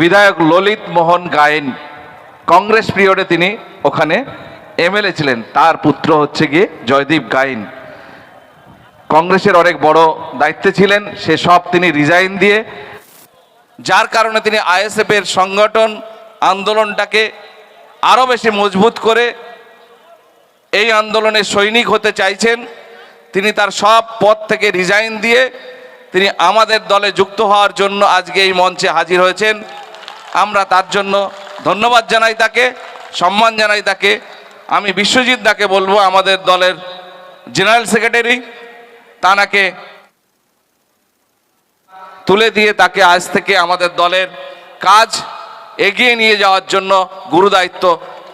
বিধায়ক ললিত মোহন গায়েন, কংগ্রেস পিরিয়ডে তিনি ওখানে এমএলএ ছিলেন। তার পুত্র হচ্ছে গিয়ে জয়দীপ গায়েন। কংগ্রেসের অনেক বড় দায়িত্বে ছিলেন, সে সব তিনি রিজাইন দিয়ে, যার কারণে তিনি আইএসএফ এর সংগঠন আন্দোলনটাকে আরও বেশি মজবুত করে এই আন্দোলনে সৈনিক হতে চাইছেন। তিনি তার সব পদ থেকে রিজাইন দিয়ে তিনি আমাদের দলে যুক্ত হওয়ার জন্য আজকে এই মঞ্চে হাজির হয়েছেন। আমরা তার জন্য ধন্যবাদ জানাই তাকে, সম্মান জানাই তাকে। আমি বিশ্বজিৎ দাকে বলব, আমাদের দলের জেনারেল সেক্রেটারি, তানাকে তুলে দিয়ে তাকে আজ থেকে আমাদের দলের কাজ এগিয়ে নিয়ে যাওয়ার জন্য গুরুদায়িত্ব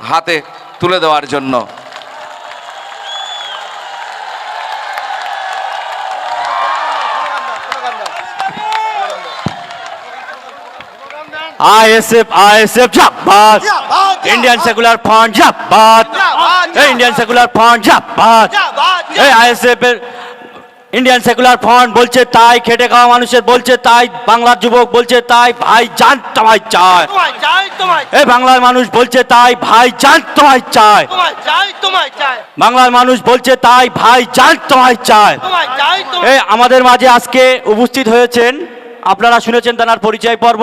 হাতে তুলে দেওয়ার জন্য। আইএসএফ আইএসএফ জাবাদ ইন্ডিয়ান সেকুলার ফ্রন্ট জাবাদ এই ইন্ডিয়ান সেকুলার ফ্রন্ট জাবাদ এই আইএসএফ এর ইন্ডিয়ান সেকুলার ফ্রন্ট বলছে তাই খেটে খাওয়া মানুষের বলছে তাই বাংলার যুবক বলছে তাই ভাই জান তোমায় চায়। এই বাংলার মানুষ বলছে তাই ভাই জান তোমায় চায়। বাংলার মানুষ বলছে তাই ভাই জান তোমায় চায়। এই আমাদের মাঝে আজকে উপস্থিত হয়েছেন আপনারা শুনেছেন তার পরিচয় পর্ব।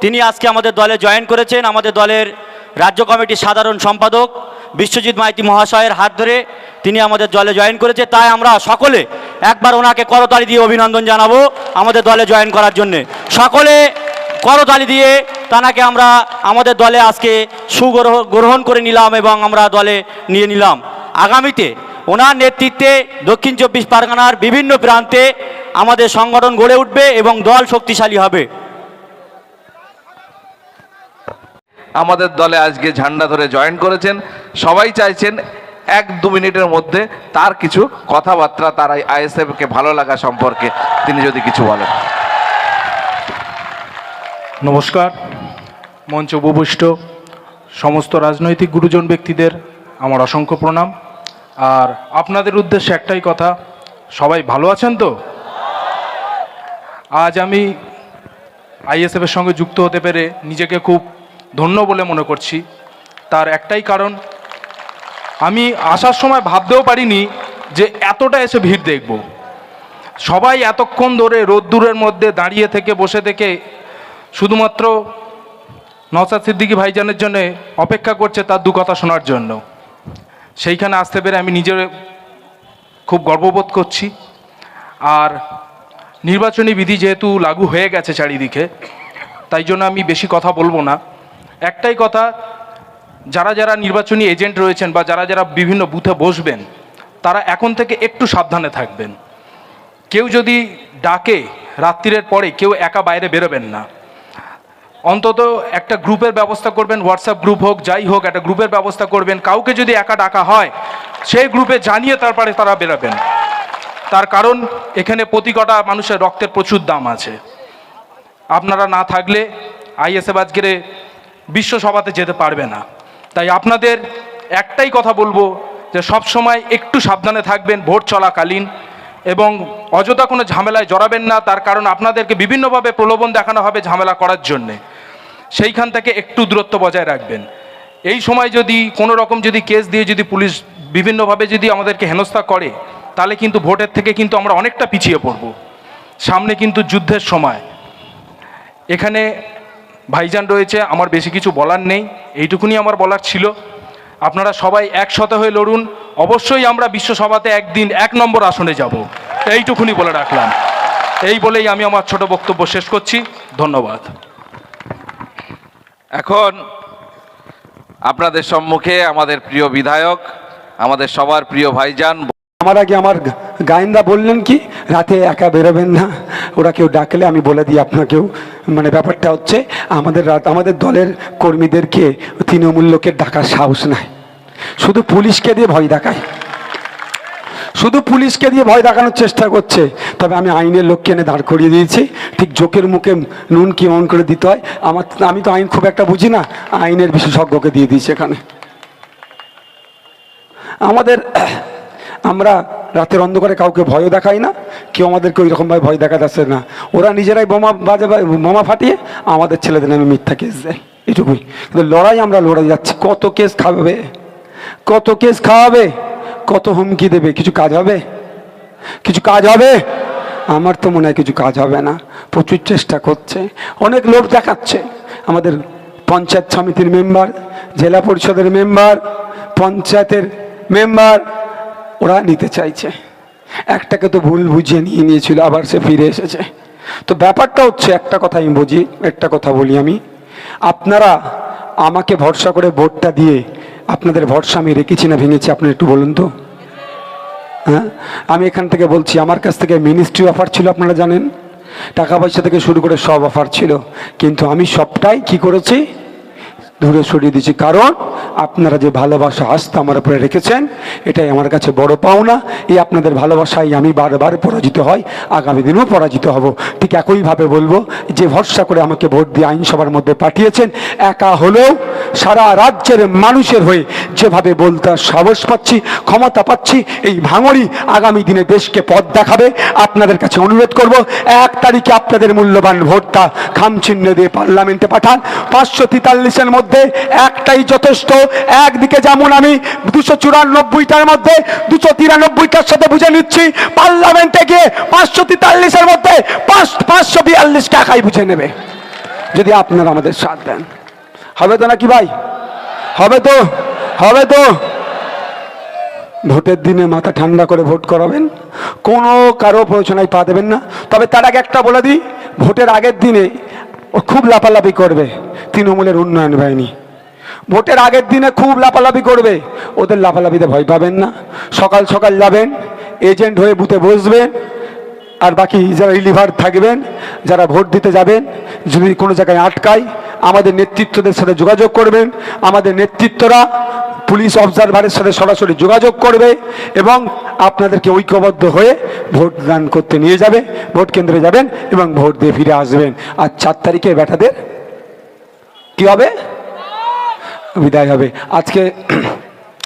তিনি আজকে আমাদের দলে জয়েন করেছেন। আমাদের দলের রাজ্য কমিটির সাধারণ সম্পাদক বিশ্বজিৎ মাইতি মহাশয়ের হাত ধরে তিনি আমাদের দলে জয়েন করেছে। তাই আমরা সকলে একবার ওনাকে করতালি দিয়ে অভিনন্দন জানাব আমাদের দলে জয়েন করার জন্য। সকলে করতালি দিয়ে তানাকে আমরা আমাদের দলে আজকে সুগ্রহ- গ্রহণ করে নিলাম এবং আমরা দলে নিয়ে নিলাম। আগামীতে ওনার নেতৃত্বে দক্ষিণ চব্বিশ পরগনার বিভিন্ন প্রান্তে আমাদের সংগঠন গড়ে উঠবে এবং দল শক্তিশালী হবে। আমাদের দলে আজকে ঝান্ডা ধরে জয়েন করেছেন। সবাই চাইছেন এক দু মিনিটের মধ্যে তার কিছু কথাবার্তা তার আইএসএফ কে ভালো লাগা সম্পর্কে তিনি যদি কিছু বলেন। নমস্কার, মঞ্চ উপবিষ্ট সমস্ত রাজনৈতিক গুরুজন ব্যক্তিদের আমার অসংখ্য প্রণাম। আর আপনাদের উদ্দেশ্যে একটাই কথা, সবাই ভালো আছেন তো? আজ আমি আইএসএফের সঙ্গে যুক্ত হতে পেরে নিজেকে খুব ধন্য বলে মনে করছি। তার একটাই কারণ, আমি আসার সময় ভাবতেও পারিনি যে এতটা এসে ভিড় দেখব। সবাই এতক্ষণ ধরে রোদ্দুরের মধ্যে দাঁড়িয়ে থেকে, বসে থেকে শুধুমাত্র নওসাদ সিদ্দিকী ভাইজানের জন্য অপেক্ষা করছে তার দু কথা শোনার জন্য। সেইখানে আসতে পেরে আমি নিজের খুব গর্ববোধ করছি। আর নির্বাচনী বিধি যেহেতু লাগু হয়ে গেছে চারিদিকে, তাই জন্য আমি বেশি কথা বলব না। একটাই কথা, যারা যারা নির্বাচনী এজেন্ট রয়েছেন বা যারা যারা বিভিন্ন বুথে বসবেন, তারা এখন থেকে একটু সাবধানে থাকবেন। কেউ যদি ডাকে রাত্রিরের পরে, কেউ একা বাইরে বেরোবেন না। অন্তত একটা গ্রুপের ব্যবস্থা করবেন, হোয়াটসঅ্যাপ গ্রুপ হোক, যাই হোক, একটা গ্রুপের ব্যবস্থা করবেন। কাউকে যদি একা ডাকা হয়, সেই গ্রুপে জানিয়ে তারপরে তারা বেরোবেন। তার কারণ, এখানে প্রতি কটা মানুষের রক্তের প্রচুর দাম আছে। আপনারা না থাকলে, আইএসএফ আজকের বিশ্বসভাতে যেতে পারবে না। তাই আপনাদের একটাই কথা বলব যে সব সময় একটু সাবধানে থাকবেন, ভোট চলাকালীন এবং অযথা কোনো ঝামেলায় জড়াবেন না, তার কারণ আপনাদেরকে বিভিন্নভাবে প্রলোভন দেখানো হবে ঝামেলা করার জন্যে। সেইখান থেকে একটু দূরত্ব বজায় রাখবেন। এই সময় যদি কোনো রকম যদি কেস দিয়ে যদি পুলিশ বিভিন্নভাবে যদি আমাদেরকে হেনস্থা করে, তাহলে কিন্তু ভোটের থেকে কিন্তু আমরা অনেকটা পিছিয়ে পড়ব। সামনে কিন্তু যুদ্ধের সময়। এখানে ভাইজান রয়েছে আমার বেশি কিছু বলার নেই এইটুকুনি আমার বলার ছিল। আপনারা সবাই একসাথে হয়ে লড়ুন অবশ্যই আমরা বিশ্বসভাতে একদিন এক নম্বর আসনে যাব। এইটুকুনি বলে রাখলাম। এই বলেই আমি আমার ছোট বক্তব্য শেষ করছি। ধন্যবাদ। এখন আপনাদের সম্মুখে আমাদের প্রিয় বিধায়ক আমাদের সবার প্রিয় ভাইজান। আমার আগে আমার গায়েনদা বললেন কি? রাতে একা বেরোবেন না। ওরা কেউ ডাকলে আমি বলে দিই আপনাকেও। মানে ব্যাপারটা হচ্ছে, আমাদের রাত আমাদের দলের কর্মীদেরকে তৃণমূল লোকের ডাকার সাহস নাই। শুধু পুলিশকে দিয়ে ভয় দেখায়। শুধু পুলিশকে দিয়ে ভয় দেখানোর চেষ্টা করছে। তবে আমি আইনের লোককে এনে দাঁড় করিয়ে দিয়েছি। ঠিক জোকের মুখে নুন কি অন করে দিতে হয়, আমার আমি তো আইন খুব একটা বুঝি না, আইনের বিশেষজ্ঞকে দিয়ে দিয়েছি এখানে। আমাদের, আমরা রাতের অন্ধকারে কাউকে ভয়ও দেখায় না, কেউ আমাদেরকে ওই রকমভাবে ভয় দেখা যাচ্ছে না। ওরা নিজেরাই বোমা বাজে বোমা ফাটিয়ে আমাদের ছেলেদের নামে মিথ্যা কেস দেয়। এটুকুই। কিন্তু লড়াই আমরা লড়াই যাচ্ছি। কত কেস খাওয়াবে কত কেস খাওয়াবে? কত হুমকি দেবে? কিছু কাজ হবে? কিছু কাজ হবে? আমার তো মনে হয় কিছু কাজ হবে না। প্রচুর চেষ্টা করছে। অনেক লোক দেখাচ্ছে। আমাদের পঞ্চায়েত সমিতির মেম্বার, জেলা পরিষদের মেম্বার, পঞ্চায়েতের মেম্বার ওরা নিতে চাইছে। একটাকে তো ভুল বুঝিয়ে নিয়ে নিয়েছিল, আবার সে ফিরে এসেছে। তো ব্যাপারটা হচ্ছে, একটা কথা আমি বুঝি, একটা কথা বলি আমি। আপনারা আমাকে ভরসা করে ভোটটা দিয়ে আপনাদের ভরসা আমি রেখেছি না ভেঙেছি, আপনি একটু বলুন তো। হ্যাঁ? আমি এখান থেকে বলছি, আমার কাছ থেকে মিনিস্ট্রি অফার ছিল, আপনারা জানেন? টাকা পয়সা থেকে শুরু করে সব অফার ছিল। কিন্তু আমি সবটাই কি করেছি? দূরে সরিয়ে দিয়েছি। কারণ আপনারা যে ভালোবাসা, আস্থা আমার উপরে রেখেছেন, এটাই আমার কাছে বড় পাওনা। এই আপনাদের ভালোবাসায় আমি বারবার পরাজিত হয় আগামী দিনেও পরাজিত হব। ঠিক একইভাবে বলব, যে ভরসা করে আমাকে ভোট দিয়ে আইনসভার মধ্যে পাঠিয়েছেন, একা হলেও সারা রাজ্যের মানুষের হয়ে যেভাবে বলতে সাহস পাচ্ছি, ক্ষমতা পাচ্ছি, এই ভাঙড়ি আগামী দিনে দেশকে পথ দেখাবে, আপনাদের কাছে অনুরোধ করব, এক তারিখে আপনাদের মূল্যবান ভোটটা খামচিহ্ন দিয়ে পার্লামেন্টে পাঠান। পাঁচশো তেতাল্লিশের মধ্যে একটাই যথেষ্ট, একদিকে যেমন আমি দুশো চুরানব্বইটার মধ্যে, দুশো তিরানব্বইটার সাথে বুঝে নিচ্ছি, পার্লামেন্টে গিয়ে পাঁচশো তেতাল্লিশের মধ্যে পাঁচ পাঁচশো বিয়াল্লিশ টাকাই বুঝে নেবে। যদি আপনারা আমাদের সাথ দেন। হবে তো নাকি ভাই? হবে তো হবে তো। ভোটের দিনে মাথা ঠান্ডা করে ভোট করাবেন, কোনো কারও প্রয়োজনায় পা দেবেন না। তবে তার আগে একটা বলে দিই, ভোটের আগের দিনে ও খুব লাফালাফি করবে তৃণমূলের উন্নয়ন বাহিনী। ভোটের আগের দিনে খুব লাফালাফি করবে, ওদের লাফালাফিতে ভয় পাবেন না। সকাল সকাল যাবেন, এজেন্ট হয়ে বুথে বসবেন আর বাকি যারা রিলিভার থাকবেন, যারা ভোট দিতে যাবেন, যদি কোনো জায়গায় আটকায়, আমাদের নেতৃত্বদের সাথে যোগাযোগ করবেন। আমাদের নেতৃত্বরা পুলিশ অবজারভারের সাথে সরাসরি যোগাযোগ করবে এবং আপনাদেরকে ঐক্যবদ্ধ হয়ে ভোট দান করতে নিয়ে যাবে, ভোট কেন্দ্রে যাবেন এবং ভোট দিয়ে ফিরে আসবেন। আর চার তারিখে ব্যাটাদের কি হবে? বিদায় হবে। আজকে